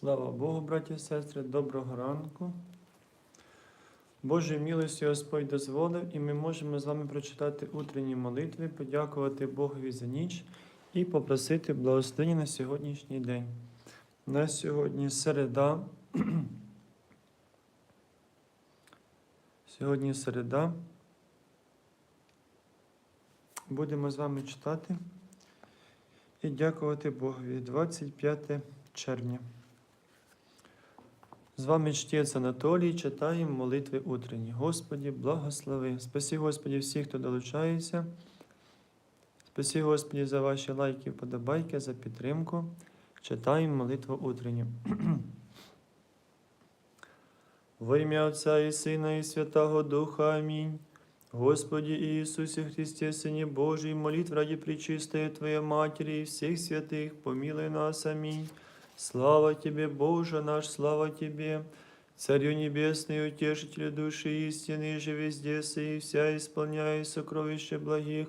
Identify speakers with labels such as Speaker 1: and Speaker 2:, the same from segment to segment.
Speaker 1: Слава Богу, браті і сестри, доброго ранку. Божою милостю Господь дозволив, і ми можемо з вами прочитати утренні молитви, подякувати Богові за ніч і попросити благословення на сьогоднішній день. На сьогодні середа. Сьогодні середа. Будемо з вами читати і дякувати Богові. 25 червня. З вами чтець Анатолій, читаємо молитви утренні. Господі, благослови. Спасі Господі всіх, хто долучається. Спасі Господі за ваші лайки, вподобайки, за підтримку. Читаємо молитву утренню. Во ім'я Отця і Сина, і Святого Духа. Амінь. Господи Иисусе Христе, Сыне Божий, молитв ради Пречистой Твоей Матери и всех святых, помилуй нас. Аминь. Слава Тебе, Боже наш, слава Тебе, Царю Небесный, Утешителю души истины, же везде и вся исполняй сокровища благих,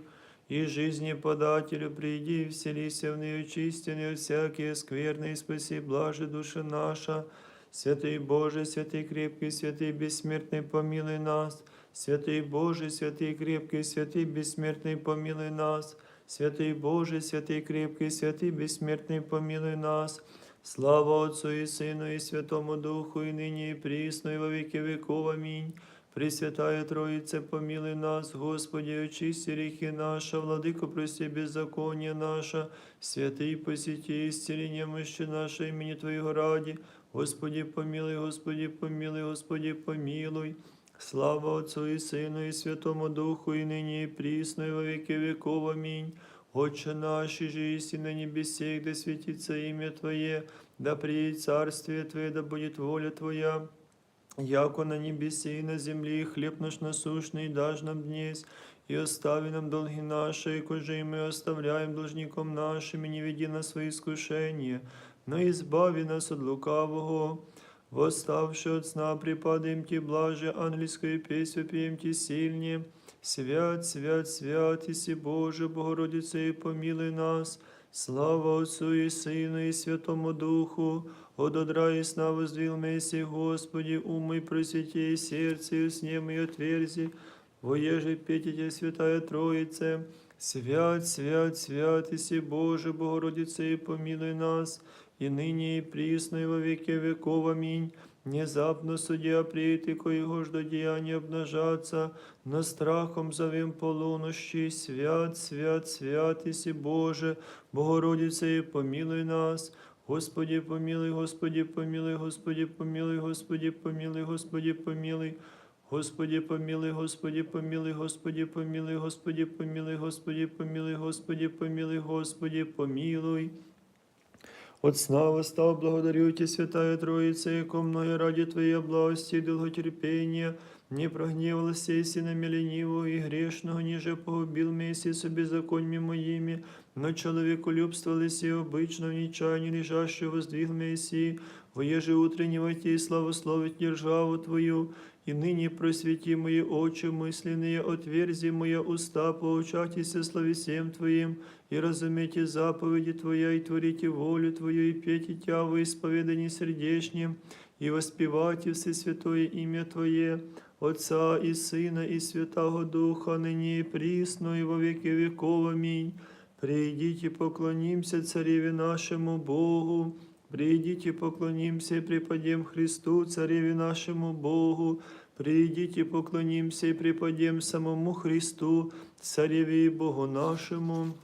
Speaker 1: и жизни подателю приди, и вселися в нее чистенные всякие скверные, спаси, блаже душа наша. Святый Боже, святый крепкий, святый бессмертный, помилуй нас. Святый Боже, святый крепкий, святый бессмертный, помилуй нас. Святый Боже, святый крепкий, святый бессмертный, помилуй нас. Слава Отцу и Сыну и Святому Духу, и ныне и присно, и во веки веков. Аминь. Пресвятая Троице, помилуй нас, Господи, очисти грехи наши, Владыко, прости беззаконие наше, святый посети исцеление мощи наше имени Твоего ради. Господи, помилуй, Господи, помилуй, Господи, помилуй. Слава Отцу и Сыну и Святому Духу, и ныне и присно, и во веки веков. Аминь. Отче наш, и же и на небесе, да светится имя Твое, да приедет царствие Твое, да будет воля Твоя, яко на небесе и на земле, хлеб наш насущный дашь нам днесь, и остави нам долги наши, коже и мы оставляем должником нашим, и не веди нас свои искушения, но избави нас от лукавого. Восставши от сна, припадаем Ти блаже, ангельскую песню пеем Ти сильнее. Свят, свят, свят, Иси Боже, Богородице, и помилуй нас. Слава Отцу и Сыну и Святому Духу, от одра и сна воздвил Месси, Господи, умы просвети и сердце, и снем и отверзи, воеже петите, Святая Троице, свят, свят, свят, Иси Боже, Богородице, и помилуй нас, и ныне и присно, и во веки веков. Аминь. Внезапно судья прийти, коего ж до деяния обнажаться, но страхом зовем полунощи, свят, свят, свят, Иси Боже, Богородице, и помилуй нас. Господи, помилуй, Господи, помилуй, Господи, помилуй, Господи, помилуй, Господи, помилуй. Господи, помилуй, Господи, помилуй, Господи, помилуй, Господи, помилуй, Господи, помилуй, Господи, помилуй, Господи, помилуй. От сна восстав, благодарю Тебя, Святая Троица, яко мною ради Твоей благости и долготерпения, не прогневалась и на ленивого и грешного, ниже погубил месяц со беззаконьями моими, но человеку любствовались и обычно в нечаянии лежащего воздвиг Мессии, воеже утреннего и славословить державу Твою, и ныне просвети мои очи мысленные, отверзи моя уста, поучайтесь словесем Твоим, и разумейте заповеди Твоя, и творите волю Твою, и пейте Тя во исповедании сердечнем, и воспевайте все святое имя Твое, Отца и Сына, и Святого Духа, ныне и присно, и во веки веков. Аминь. Придите, поклонимся Цареве нашему Богу, Придите, поклонимся и преподем Христу, Цареве нашему Богу. Придите, поклонимся и преподем самому Христу, Цареве и Богу нашему.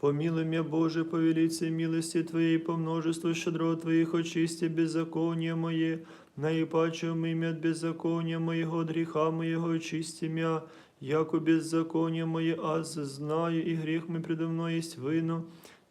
Speaker 1: Помилуй меня, Боже, по милости Твоей, по множеству щедро Твоих, очисти беззаконие мое, наипаче имя от беззакония моего, греха моего, очисти мя, яко беззаконие мое, аз знаю, и грех мой предо мной есть вино.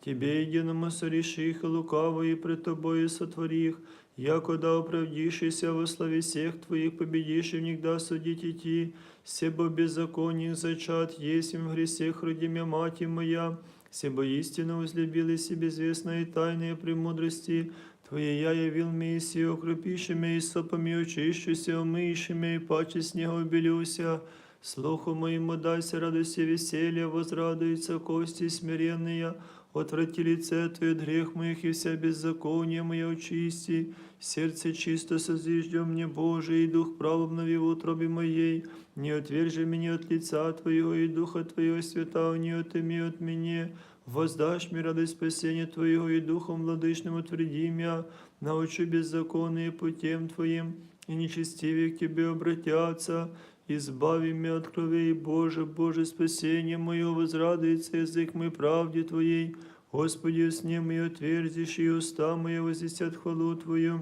Speaker 1: Тебе единому сореши их, и лукаво, и пред Тобою сотвори их, яко да оправдишься во славе всех Твоих, победишь и в них да судить идти, себо беззаконник зачат, есть им в гресех родимя мать моя, себо истинно возлюбились и безвестные тайные премудрости, Твоє я явил Мессию, окропиши меня и сопами очищуся, умыши меня и паче снега обелюся, Слуху моему дайся радости веселья, возрадуются кости смиренные. Отврати лице Твое от грех моих и вся беззаконие мое очисти. Сердце чисто созиждем мне, Боже, и дух прав обнови в утробе моей. Не отвержи меня от лица Твоего, и духа Твоего святого не отыми от меня. Воздашь мне радость спасения Твоего, и духом владычным утверди меня. Научи беззаконные путем Твоим, и нечестивые к Тебе обратятся. Избави меня от крови, Боже, Боже, спасение мое, возрадуется язык мой правде Твоей. Господи, с ним и отверзишь, и уста мои возвестят хвалу Твою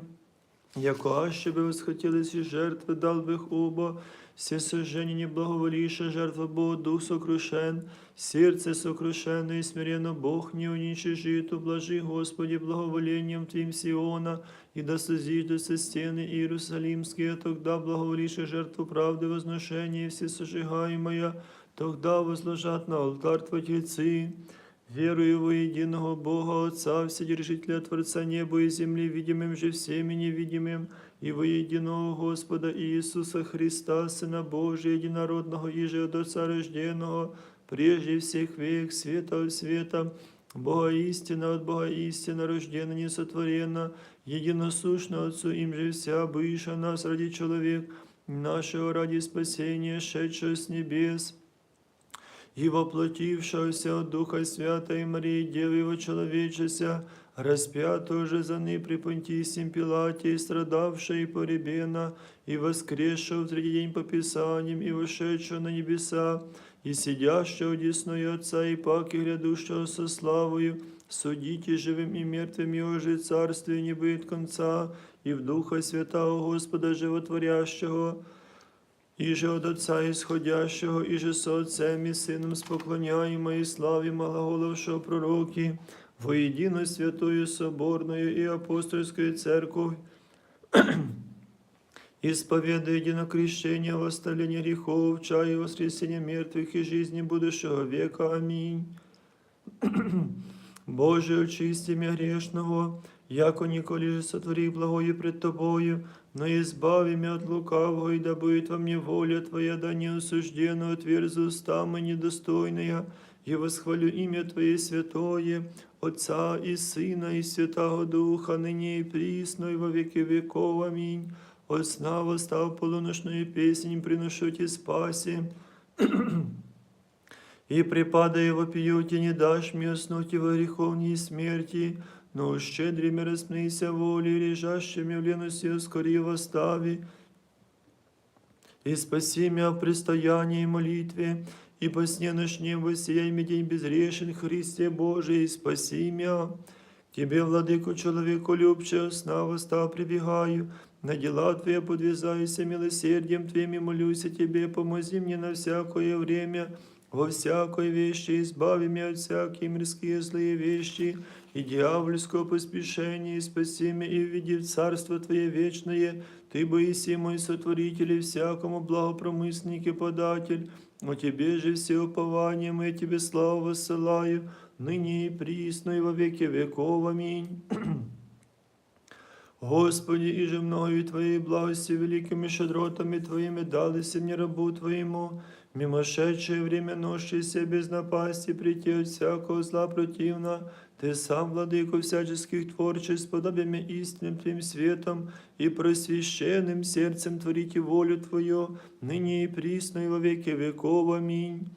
Speaker 1: Яко аще би восхотілись і жертви, дал би их оба, все сожжение не благоволіша, жертва Бога, дух сокрушен, сердце сокрушено и смиренно Бог не уничижит, ублажи, Господи, благоволением Твоим Сиона, и да созиждутся стены Иерусалимские, тогда благоволише жертву правды возношения и все сожигаемое, тогда возложат на алтарь Твой тельцы. Верую во единого Бога Отца, Вседержителя Творца неба и земли, видимым же всеми невидимым, и во единого Господа Иисуса Христа, Сына Божия, единородного, иже от Отца рожденного, прежде всех век, света от света, Бога истина от Бога истина, рождена, несотворена, единосущна Отцу, им же вся быша нас ради человек, нашего ради спасения, шедшего с небес, и воплотившегося от Духа Святой Марии, Девы Его человечеся, распятого же за ны при Понтисим Пилате, и страдавшего и поребена, и воскресшего в третий день по Писаниям, и вошедшего на небеса, и сидящего одесную Отца, и паки грядущего со славою, судите живым и мертвым Его же царствие не будет конца, и в Духа Святого Господа Животворящего, и же от Отца исходящего, и же со Отцем и Сыном споклоняемо и славе малоголовшего пророки, воедино святую соборную и апостольскую церковь, исповедуя единокрещение, восставление грехов, чая и воскресения мертвых и жизни будущего века. Аминь. Боже, очисти меня грешного, яко николи же сотвори благое пред Тобою, но избави меня от лукавого, и да будет во мне воля Твоя, да не осужденно отверзу уста мы недостойная, и восхвалю имя Твое святое, Отца и Сына и Святого Духа, ныне и присно, и во веки веков. Аминь. От сна восстав полуношную песнь, приношу Тебе спаси. И припадая вопию, Ти не дашь мне уснуть во греховней смерти, но щедрими распнися волей, лежащими в лености, скорее восстави, и спаси меня в престоянии и молитве, и по сне ночнем воссияй день безрешен, Христе Божий, и спаси меня. Тебе, владыку человеку любче, сна восстав прибегаю, на дела Твои подвязаюся милосердием Твоим и молюся Тебе, помози мне на всякое время, во всякой вещи, избави меня от всякие мирские злые вещи, и дьявольского поспешения, и спаси меня, и введи в Царство Твое вечное, Ты боиси мой сотворитель и всякому благопромысленник и податель, о Тебе же все упования мы Тебе славу воссылаю, ныне и присно, и во веки веков. Аминь. Господи, и же мною Твоей благости великими щедротами Твоими далися мне рабу Твоему, мимошедшее время носшийся без напасти, прийти от всякого зла противно, Ты сам, владыку всяческих творчеств, подобиями истинным Твоим светом и просвященным сердцем творите волю Твою, ныне и присно, и во веки веков. Аминь.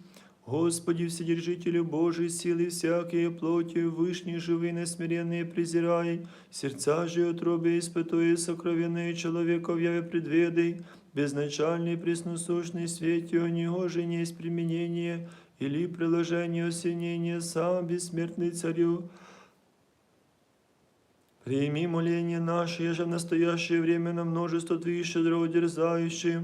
Speaker 1: Господи, Вседержителю Божий, силы всякие плотью, вышние живые, несмиренные презирай, сердца же утробе испытуя сокровенные человеков яве предведай, безначальный пресносущный светью, негоже не есть применение, или приложение осенения, сам бессмертный царю, Прими моление наше, еже в настоящее время на множество Твоих щедро дерзающих,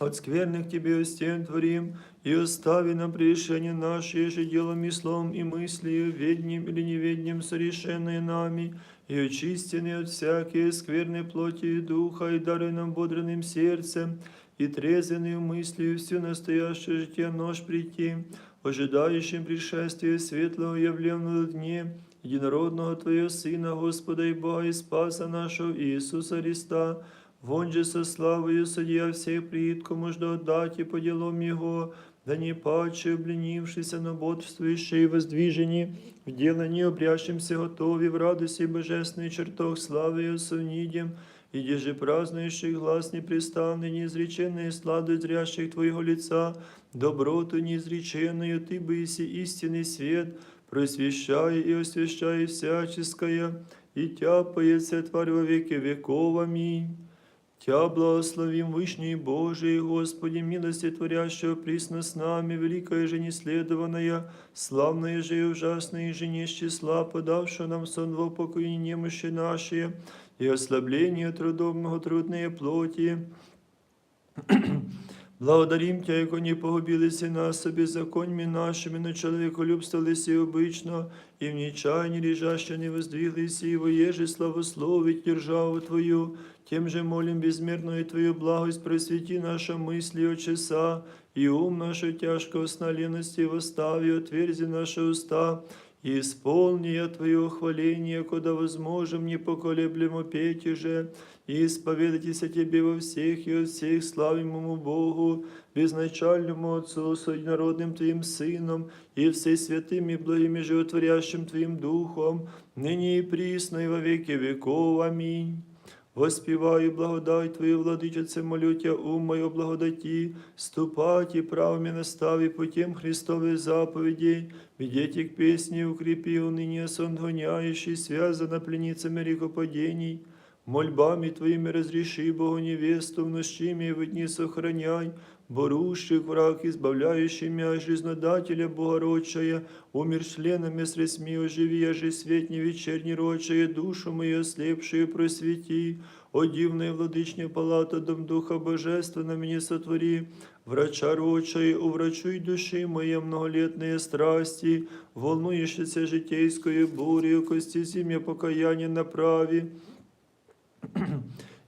Speaker 1: от скверных Тебе стен творим, и остави нам прегрешение наше, еже делом и словом и мыслью, ведним или неведним, совершенные нами, и очистены от всякие скверной плоти и духа, и даруй нам бодренным сердцем, и трезвенную мыслью всю настоящее житие нож прийти, ожидающим пришествия светлого явленного дне, единородного Твоего Сына, Господа и Бога и Спаса нашего Иисуса Христа, Вон же со славою судья всех пред, кому жду отдать по делам его, да не паче обленившийся, но бодрствующий и воздвижені, в делании обрящимся готові в радости божественной чертог славы и совнидем, и же празднующих глаз непрестанный, неизреченный сладость зрящих Твоего лица, доброту неизреченную Ты быси истинный свет, просвещай и освящай всяческое, и тяпается Тварь во веки веков. Аминь. Тя благословим Вышний Божий, Господи, милости творящего присно с нами, великая же неследованная, славная же и ужасная же не из числа, подавшая нам сон в упокоение немощи наши, и ослабление трудом многотрудные плоти. Благодарим Тя, яко не погубилися нас собі законьми нашими, но человеколюбствовались обично, и в нечаянии лежаще не воздвиглись, и воеже славословить державу Твою, тем же молим безмерную Твою благость, просвети наша мысли от часа, и ум нашу тяжкого сна лености восстави, отверзи наши уста, исполни я Твое хваление, куда возможем, не поколеблемо петь же, и исповедайтесь Тебе во всех и от всех славимому Богу, безначальному Отцу, с однородным Твоим Сыном, и всесвятым и благим и животворящим Твоим Духом, ныне и присно и во веки веков. Аминь. Воспіваю благодать Твою, владичице, молютя, ум мою благодаті, ступать і правами настави потім Христові заповіді, ведите к пісні укріпі, уныние сон гоняющий, связана пленницами рекопадений, мольбами Твоїми розріши, Богу невесту, в мій в дні сохраняй, борущих враг, избавляющий мя, жизнодателя Богородчая, умер членами средстми оживи, я же свет не вечерний рочая, душу мою ослепшую просвети, о дивная владычня палата, дом Духа Божественна мне сотвори, врача рочая, уврачуй души моей многолетные страсти, волнующейся житейскою бурью, кости зимя покаяние направи,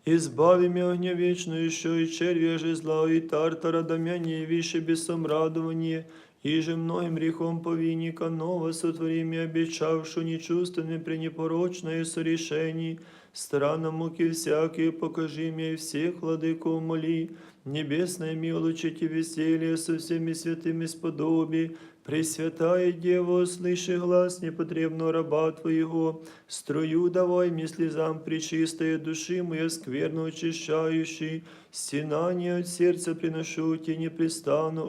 Speaker 1: Избави меня огня вечную, еще и червя же зла, и тартара домяния, и вище бесом радование, и же многим грехом повинника ново сотвори мне обещавшу нечувственным пренепорочное сорешений, странно муки всякие покажи мне и всех владыков моли, небесное милочите веселье со всеми святыми сподоби, Пресвятая Дева, слыши глаз непотребного раба Твоего, струю давай мне слезам причистая души моя скверно очищающей, стенание от сердца приношу Тебе непрестанно,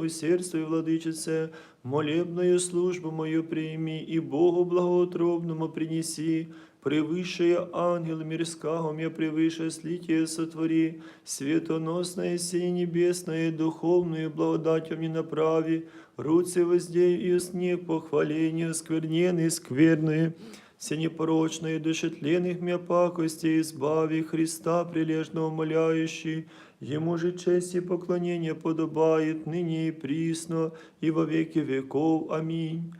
Speaker 1: и владычице, молебную службу мою прими и Богу благоутробному принеси, превыше ангел мирского, мне превыше слитие сотвори, светоносное сей небесное, духовную благодатью мне направи, руцы воздей и сне похваления, скверненные, скверные, все непорочные, душетленных мя пакости, избави Христа, прилежно умоляющий, Ему же честь и поклонение подобает ныне и присно, и во веки веков. Аминь.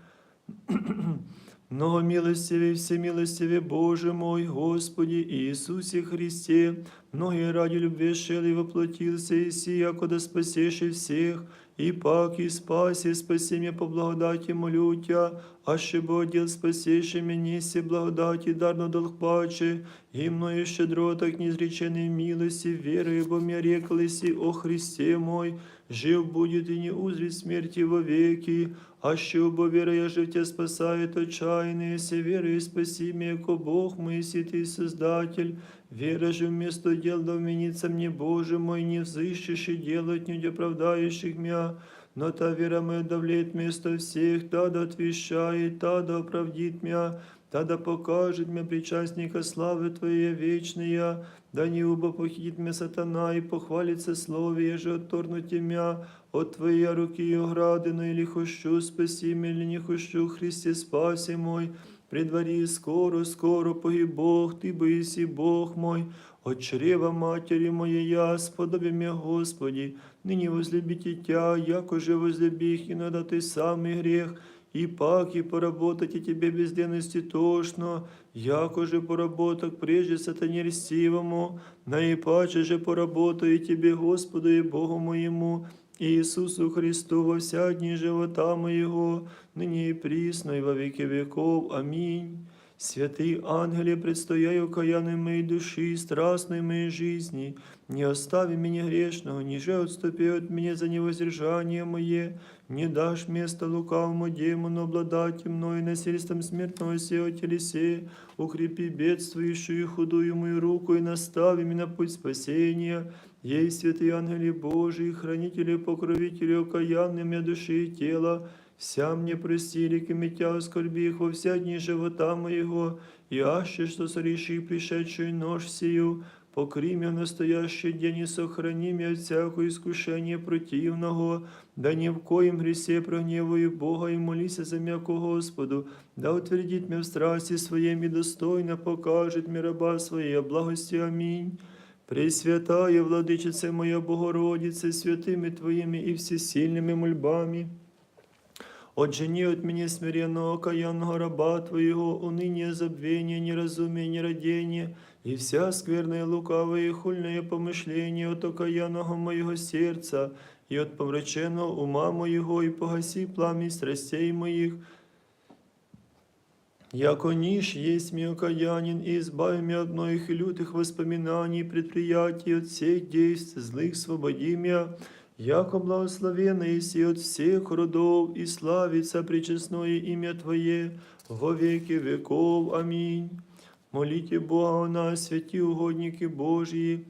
Speaker 1: Много милостивый, всемилостивый Боже мой, Господи Иисусе Христе, многие ради любви шел и воплотился, и сия, куда спасешь всех, и пак и спаси, спаси меня по благодати молю Тя, аще бы отдел спасеши меня все благодати, дарно долг паче, и мною щедро так неизреченной милости, верою, бо мне реклися о Христе мой, жив будет и не узрит смерти вовеки, аще убо вера я жив Тебя спасает отчаянные, се верою спаси меня, яко Бог мой, си Ты Создатель, вера же вместо дел да вменится мне, Боже мой, не взыщешь и делать не оправдающих меня, но та вера моя давлеет вместо всех, та да отвещает, та да оправдит меня, та да покажет мне причастника славы Твоей вечная, да не убо похитит меня сатана и похвалится слове, же отторнуть мя. От Твоей руки и оградину, или хощу, спаси меня, или не хощу, Христе, спаси мой, при дворі скоро, скоро погиб Бог, Ти боїсі Бог мой, от чрева матері моєя, сподоби мя, Господи, нині возлюбите Тя, яко же возлюбих, и надо Ты самый грех, и пак и поработать и тебе безденности тошно, яко же поработок прежде сатане льстивому, наипаче же поработаю тебе, Господу и Богу моему, Иисусу Христу во вся дни живота моего, ныне и присно, и во веки веков. Аминь. Святый ангеле, предстояй окаянной моей души и страстной моей жизни, не остави меня грешного, ниже отступи от меня за невоздержание мое, не дашь место лукавому демону обладать мною насильством смертного сего телесе, укрепи бедствующую худую мою руку и настави меня на путь спасения. Ей, святые ангели Божии, хранители, покровители, окаянные меня души и тела, вся мне прости, реки митя скорби их во вся дни живота моего, и аще, что сореши пришедшую нож сию, покри меня в настоящий день и сохрани меня от всякого искушения противного, да ни в коем гресе прогневаю Бога и молися за мяко Господу, да утвердит меня в страсти своем и достойно покажет мне раба своей благости. Аминь. Пресвятая владичице моя Богородице, святими Твоими и всесильными мольбами, Отжени от меня смиренного окаянного раба Твоего, уныние, забвение, неразумие, нерадение, и вся скверная, лукавая и хульное помышление от окаянного моего сердца, и от помраченного ума моего, и погаси пламя страстей моих, Яко ниш есть мне окаянин, и избави меня от многих и лютых воспоминаний, предприятий, от всех действий злых свободи меня, яко благословенный си от всех родов, и славится пречестное имя Твое во веки веков. Аминь. Молите Бога о нас, святі угодники Божії,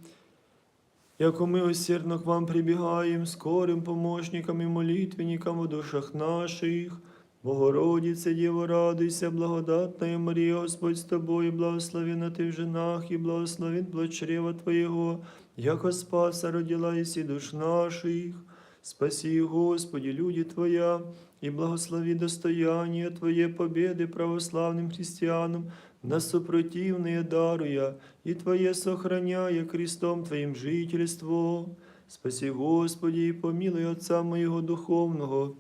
Speaker 1: яко ми усердно к вам прибігаємо, скорим помощникам і молитвенникам у душах наших. Богородице, Діво, радуйся, благодатная Марія, Господь з тобою, благословена ти в женах, і благословен плод чрева Твоєго, яко спаса родила єси душ наших. Спаси, Господи, люди Твоя, и благослови достояние Твое победы православным христианам, на супротивные даруя, и Твое сохраняя крестом Твоим жительство. Спаси, Господи, и помилуй Отца моего духовного,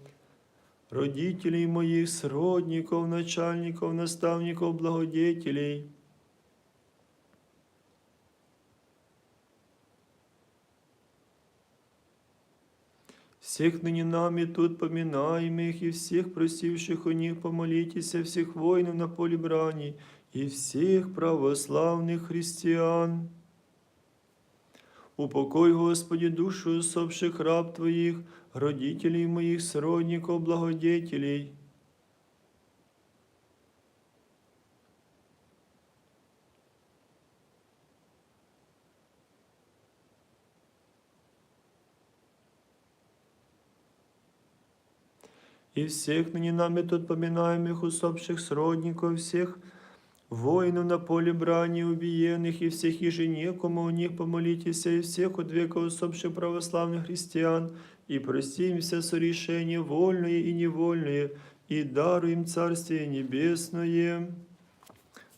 Speaker 1: родителей моих, сродников, начальников, наставников, благодетелей. Всех ныне нами тут поминаемых и всех просивших у них помолитесь, всех воинов на поле брани и всех православных христиан. Упокой, Господи, душу усопших раб Твоих, родителей моих, сродников, благодетелей. И всех ныне нами тут поминаемых усопших сродников, всех воинов на поле брани убиенных, и всех еженекому у них помолитесь, и всех от века усопших православных христиан, и прости им все сорешения вольные и невольные, и даруй им Царствие Небесное.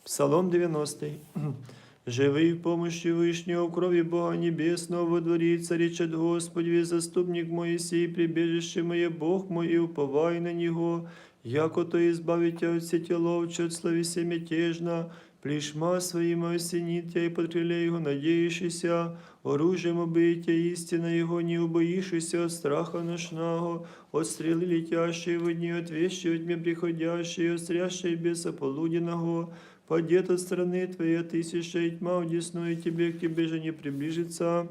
Speaker 1: Псалом 90. Живий в помощи Вышнего, в крови Бога Небесного, водворится, речет Господи, заступник Моисей, прибежище мое, Бог мой, и уповай на Него, яко то избавите от сети ловче, от словеся мятежно, плешма своим осенит тя и под крыле Его надеющийся, оружием убийте истина Его, не убоишься от страха ношного, от стрелы летящей в дни, от вещи от дня приходящей, от стрящей беса полуденного, Падет от страны Твоей тысяча и тьма, удесную Тебе, к Тебе же не приближится.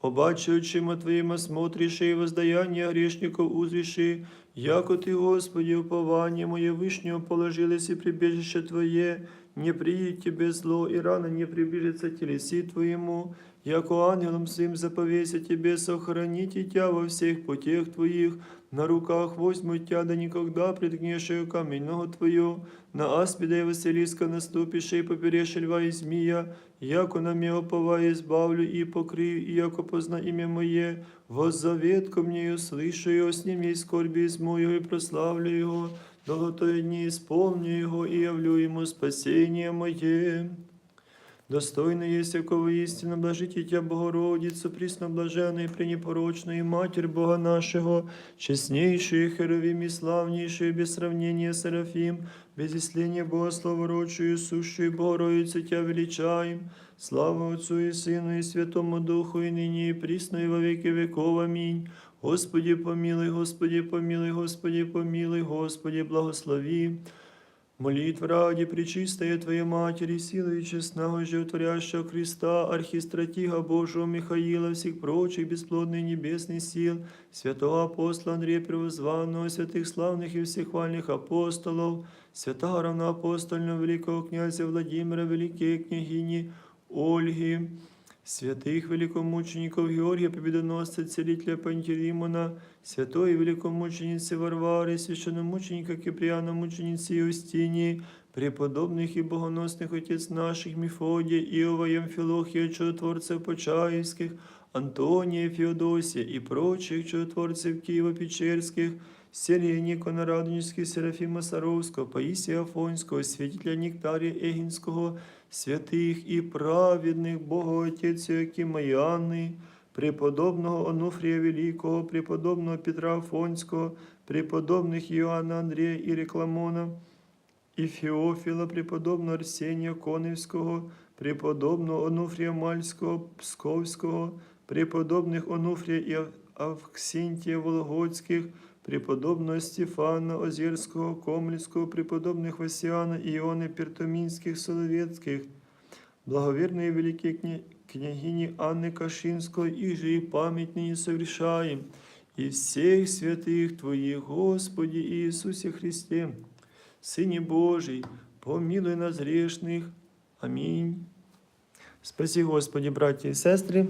Speaker 1: Обаче очима Твоїми смотришь і воздаяння грешников узриши, яко Ти, Господи, уповання моє вишнього положилось и прибежище Твое, не приїдь Тебе зло, і рано не приближится телеси Твоему, яко ангелом своим заповеся Тебе сохраните Тя во всех путях Твоих, на руках возьму Тя, да никогда предгнешаю каменного Твою, на аспида и Василиска наступишь и поперешь льва и змея, яко на меня оповая избавлю и покрию, и яко позна имя Мое, воззавет ко мне услышу его, сними скорби из моего и прославлю его, долготое дни исполню его и явлю ему спасение мое. Достойно есть якого истинно блажите Тя, Богородицу, пресноблаженную, пренепорочную Матерь Бога нашего, честнейшую, херовим и славнейшую, без сравнения Серафим, без исления Бога словородшую, сущую Богородицу Тя величаем, слава Отцу и Сыну и Святому Духу, и ныне и присно, и во веки веков. Аминь. Господи помилуй, Господи помилуй, Господи помилуй, Господи благослови. Молитва ради Пречистая Твоей Матери, силы и честного животворящего Христа, архистратига Божьего Михаила, всех прочих бесплодных небесных сил, святого апостола Андрея Первозванного, святых славных и всехвальных апостолов, святого равноапостольного великого князя Владимира, великой княгини Ольги, святых великомучеников Георгия Победоносца, целителя Пантелеймона, святой великомученицы Варвары, священномученика Киприана, мученицы Юстинии, преподобных и богоносных отец наших Мефодия, Иова, Ямфилохия, чудотворцев Почаевских, Антония, Феодосия и прочих чудотворцев Киева-Печерских, Сергия Никона Радонежских, Серафима Саровского, Паисия Афонського, святителя Нектарія Егінського, святих і праведних Бога і Анни, преподобного Онуфрія Великого, преподобного Петра Афонського, преподобних Іоанна Андрія і Рекламона, і Феофіла, преподобного Арсенія Коневського, преподобного Онуфрія Мальського, Псковського, преподобних Онуфрія і Ав- Авксентія Вологодських, преподобного Стефана Озерського, Комлівського, преподобних Васіана і Іони Пертомінських, Соловецьких, благоверної великій кня... княгині Анны Кашинской, и же и память ныне совершаем, и всех святых Твоих, Господи Иисусе Христе, Сыне Божий, помилуй нас грешных. Амінь. Спаси, Господи, браті і сестри,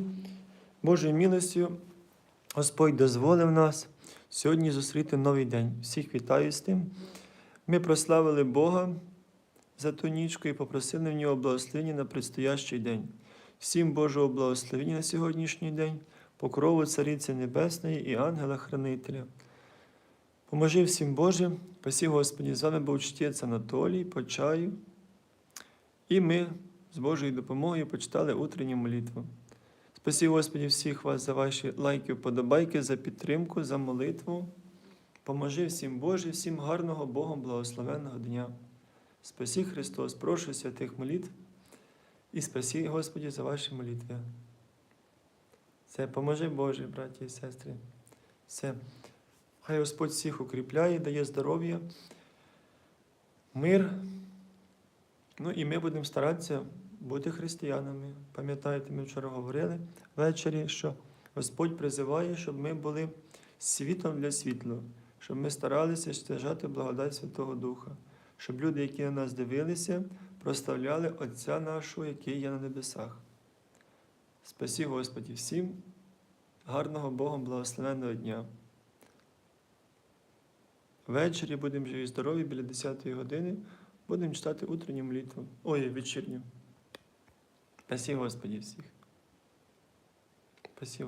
Speaker 1: Божою милостю, Господь дозволив нас сьогодні зустріти новий день. Всіх вітаю з тим. Ми прославили Бога за ту нічку і попросили в нього благословення на предстоящий день. Всім Божого благословення на сьогоднішній день, покрову Цариці Небесної і ангела-хранителя. Поможи всім Боже, спасі Господі, з вами був чтець Анатолій, по чаю. І ми з Божою допомогою почитали утренню молитву. Спасі Господі всіх вас за ваші лайки, вподобайки, за підтримку, за молитву. Поможи всім Боже, всім гарного Богом благословенного дня. Спасі Христос, прошу святих молитв і спасі, Господі, за ваші молитви. Все, поможи Боже, браті і сестри. Все. Хай Господь всіх укріпляє, дає здоров'я, мир. Ну і ми будемо старатися бути християнами. Пам'ятаєте, ми вчора говорили ввечері, що Господь призиває, щоб ми були світом для світла, щоб ми старалися стяжати благодать Святого Духа, щоб люди, які на нас дивилися, проставляли Отця нашого, який є на небесах. Спасі Господі всім, гарного Богом благословенного дня. Ввечері будемо живі здорові біля 10-ї години. Будемо читати утренню молитву. Ой, вечірню. Спасі Господи, всіх. Спасі